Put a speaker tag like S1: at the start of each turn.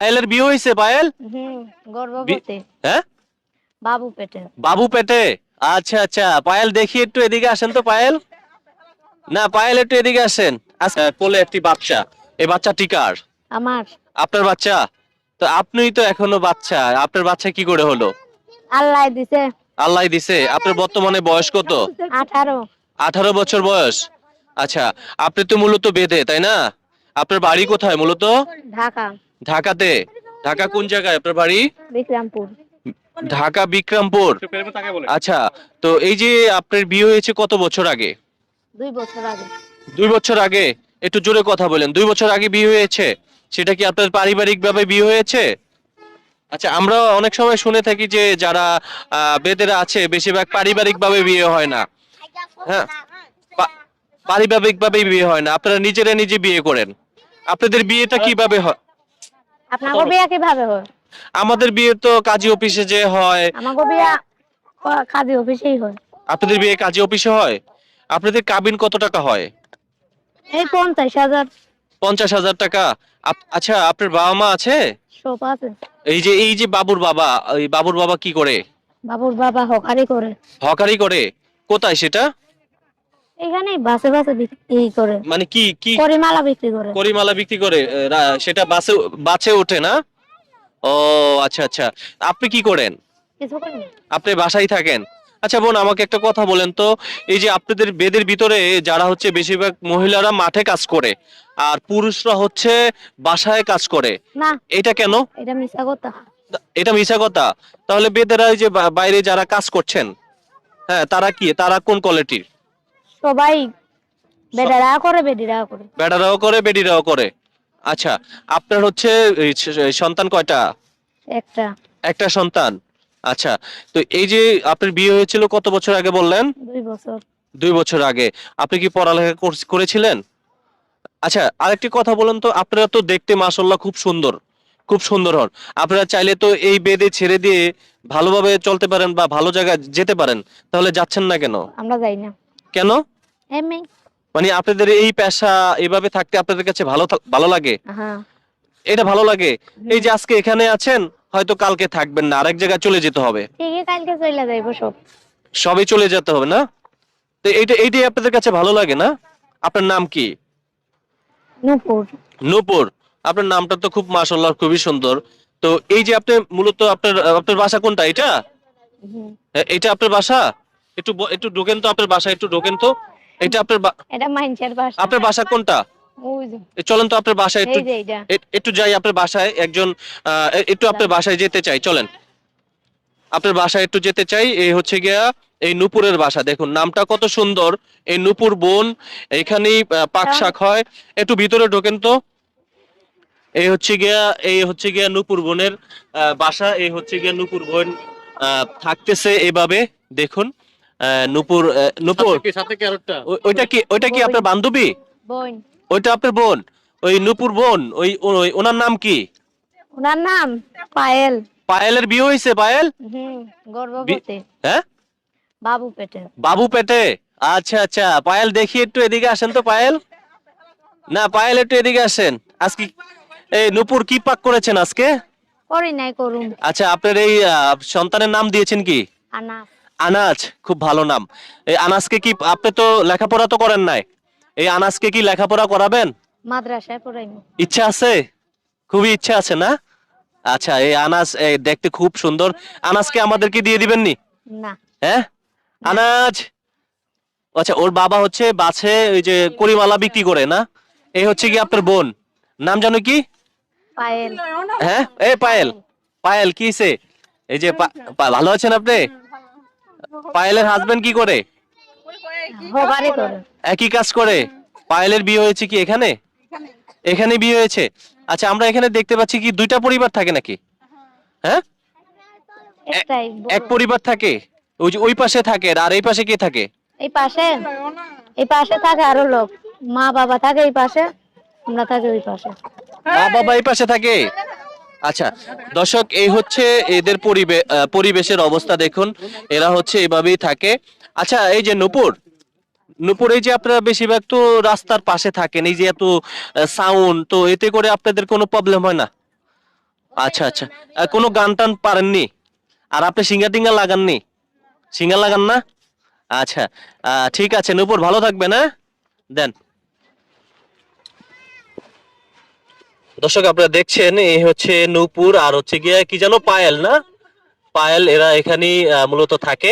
S1: পায়েলের বিয়ে হয়েছে পায়েল
S2: হুম গর্ভবতী।
S1: হ্যাঁ?
S2: বাবু পেটে।
S1: বাবু পেটে? আচ্ছা আচ্ছা। পায়েল দেখি একটু এদিকে আসেন তো পায়েল। না পায়েল একটু এদিকে আসেন। আচ্ছা কোলে একটি বাচ্চা। এই বাচ্চা টিকার
S2: আমার।
S1: আপনার বাচ্চা? তো আপনিই তো এখনও বাচ্চা। আপনার বাচ্চা কি করে হলো?
S2: আল্লাহ দিছে।
S1: আল্লাহ দিছে। আপনার বর্তমানে বয়স কত?
S2: আঠারো।
S1: আঠারো বছর বয়স। আচ্ছা আপনি তো মূলত বেদে তাই না? আপনার বাড়ি কোথায় মূলত?
S2: ঢাকা।
S1: ঢাকাতে? ঢাকা কোন জায়গায় আপনার বাড়ি?
S2: বিক্রমপুর।
S1: ঢাকা বিক্রমপুর। আচ্ছা তো এই যে আপনার বিয়ে হয়েছে কত বছর আগে?
S2: দুই বছর আগে।
S1: দুই বছর আগে? একটু জোরে কথা বলেন দুই বছর আগে বিয়ে হয়েছে? সেটা কি আপনার পারিবারিক ভাবে বিয়ে হয়েছে? আচ্ছা আমরা অনেক সময় শুনে থাকি যে যারা আহ, বেদেরা আছে বেশিরভাগ পারিবারিক ভাবে বিয়ে হয় না। হ্যাঁ পারিবারিক ভাবে বিয়ে হয় না। আপনারা নিজেরা নিজে বিয়ে করেন। আপনাদের বিয়েটা কীভাবে হয়?
S2: আপনার বিয়া কীভাবে হয়?
S1: আমাদের বিয়ে তো কাজী অফিসে যে হয়।
S2: আমার বিয়া কাজী অফিসেই হয়।
S1: আপনাদের বিয়ে কাজী অফিসে হয়? আপনাদের কাবিন কত টাকা হয়?
S2: এই পঞ্চাশ হাজার।
S1: পঞ্চাশ হাজার টাকা। আচ্ছা আপনার বাবা মা আছে?
S2: সব আছে।
S1: এই যে এই যে বাবুর বাবা এই বাবুর বাবা কি করে?
S2: বাবুর বাবা হকারি করে।
S1: হকারি করে। কোথায় সেটা?
S2: এখানে বাসে বাসে বিক্রি করে।
S1: মানে কি কি?
S2: পরিমালা বিক্রি করে।
S1: করিমালা বিক্রি করে সেটা বাসে বাসে ওঠে না? ও আচ্ছা আচ্ছা। আপনি কি করেন। আপনি বাসায় থাকেন? আচ্ছা বোন আমাকে একটা কথা বলেন তো। এই যে আপনাদের বেদের ভিতরে যারা হচ্ছে বেশিরভাগ মহিলারা মাঠে কাজ করে আর পুরুষরা হচ্ছে বাসায় কাজ করে
S2: না।
S1: এটা কেন?
S2: এটা মিশা কথা।
S1: এটা মিশা কথা? তাহলে বেদেরা যে বাইরে যারা কাজ করছেন হ্যাঁ তারা কি? তারা কোন কোয়ালিটির?
S2: সবাই বেডারা করে বেডিরা করে।
S1: বেটারাও করে বেডিরাও করে। আচ্ছা আপনার হচ্ছে এই সন্তান কয়টা?
S2: একটা।
S1: একটা সন্তান। আচ্ছা তো এই যে আপনার বিয়ে হয়েছিল কত বছর আগে বললেন?
S2: দুই বছর।
S1: দুই বছর আগে। আপনি কি পড়ালেখা করেছিলেন? আচ্ছা আরেকটি কথা বলুন তো আপনারা তো দেখতে মাশাল্লাহ খুব সুন্দর খুব সুন্দর হন। আপনারা চাইলে তো এই বেদে ছেড়ে দিয়ে ভালোভাবে চলতে পারেন বা ভালো জায়গায় যেতে পারেন তাহলে যাচ্ছেন না কেন?
S2: আমরা যাই না।
S1: কেন?
S2: এমনি
S1: মানে আপনাদের এই পেশা এইভাবে থাকতে আপনাদের কাছে ভালো ভালো লাগে?
S2: হ্যাঁ
S1: এটা ভালো লাগে? এই যে আজকে এখানে আছেন হয়তো কালকে থাকবেন না আরেক জায়গায় চলে যেতে হবে।
S2: ঠিকই কালকে চলে যাইবো সব।
S1: সবই চলে যেতে হবে না? তো এইটা এইটাই আপনাদের কাছে ভালো লাগে না? আপনার নাম কি?
S2: নূপুর।
S1: নূপুর। আপনার নামটা তো খুব মাশাল্লাহ খুবই সুন্দর। তো এই যে আপনি মূলত আপনার আপনার বাসা কোনটা এটা। এটা আপনার বাসা? একটু একটু ঢোকেন তো আপনার বাসা একটু ঢোকেন তো। এটা আপনার
S2: এটা মাইনছের বাসা।
S1: আপনার বাসা কোনটা? চলেন তো আপনার বাসায় একটু একটু যাই আপনার বাসায় একজন একটু আপনার বাসায় যেতে চাই চলেন। আপনার বাসায় একটু যেতে চাই এই হচ্ছে গিয়া এই নুপুরের বাসা। দেখুন নামটা কত সুন্দর। এই নুপুর বোন এখানেই পাক শাক হয়। একটু ভিতরে ঢোকেন তো। এই হচ্ছে গিয়া এই হচ্ছে গিয়া নুপুর বোনের বাসা। এই হচ্ছে গিয়া নুপুর বোন আহ, থাকতেছে এভাবে। দেখুন। নুপুর আহ, নুপুর। ওই- ওইটা কি ওইটা কি আপনার বান্ধবী? ওইটা আপনার বোন? ওই নুপুর বোন ওই ওনার নাম কি?
S2: ওনার নাম পায়েল।
S1: পায়েলের বিয়ে হয়েছে পায়েল?
S2: গর্ভবতী।
S1: হ্যাঁ?
S2: বাবু পেটে।
S1: বাবু পেটে? আচ্ছা আচ্ছা। পায়েল দেখি একটু এদিকে আসেন তো পায়েল। না পায়েল একটু এদিকে আসেন। আজকে এই নুপুর কি পাক করেছেন আজকে?
S2: করি নাই করুন
S1: আচ্ছা আপনার এই আহ, সন্তানের নাম দিয়েছেন কি?
S2: আনা
S1: আনাজ খুব ভালো নাম। এই আনাজকে কি আপনি তো লেখাপড়া তো করেন নাই? এই আনাজকে কি লেখাপড়া করাবেন?
S2: মাদ্রাসায় পড়াইনি
S1: ইচ্ছা আছে? খুবই ইচ্ছা আছে না? আচ্ছা এই আনাজ দেখতে খুব সুন্দর। আনাজকে আমাদেরকে দিয়ে দিবেন নি।
S2: না
S1: হ্যাঁ? আনাজ? আচ্ছা ওর বাবা হচ্ছে বাছে ওই যে করিমালা বিক্রি করে না? এই হচ্ছে কি আপনার বোন? নাম জানো কি?
S2: পায়েল।
S1: হ্যাঁ? এই পায়েল। পায়েল কিসে এই যে ভালো আছেন আপনি? পায়েলের হাজবেন্ড কি করে? একই কাজ করে? পায়েলের বিয়ে হয়েছে কি এখানে? এখানে। বিয়ে হয়েছে? আচ্ছা আমরা এখানে দেখতে পাচ্ছি কি দুইটা পরিবার থাকে নাকি? হ্যাঁ? এক পরিবার থাকে? ওই যে ওই পাশে থাকে আর এই পাশে কে থাকে?
S2: এই পাশে? এই পাশে থাকে আরও লোক। মা বাবা থাকে এই পাশে আমরা থাকি ওই পাশে।
S1: মা বাবা এই পাশে থাকে? আচ্ছা দর্শক, এই হচ্ছে এদের পরিবে- পরিবেশের অবস্থা দেখুন। এরা হচ্ছে এভাবেই থাকে। আচ্ছা এই যে নূপুর নূপুর, এই যে আপনারা বেশিরভাগ তো রাস্তার পাশে থাকেন, এই যে এত সাউন্ড তো এতে করে আপনাদের কোনো প্রবলেম হয় না? আচ্ছা আচ্ছা। কোনো গান টান পারেননি? আর আপনি সিঙ্গা টিঙ্গা লাগাননি? সিঙ্গা লাগান না? আচ্ছা ঠিক আছে, নূপুর, ভালো থাকবেন হ্যাঁ? দেন। দর্শক, আপনারা দেখছেন এ হচ্ছে নূপুর আর হচ্ছে গিয়ে কি যেন পায়েল, না? পায়েল এরা এখানেই মূলত থাকে।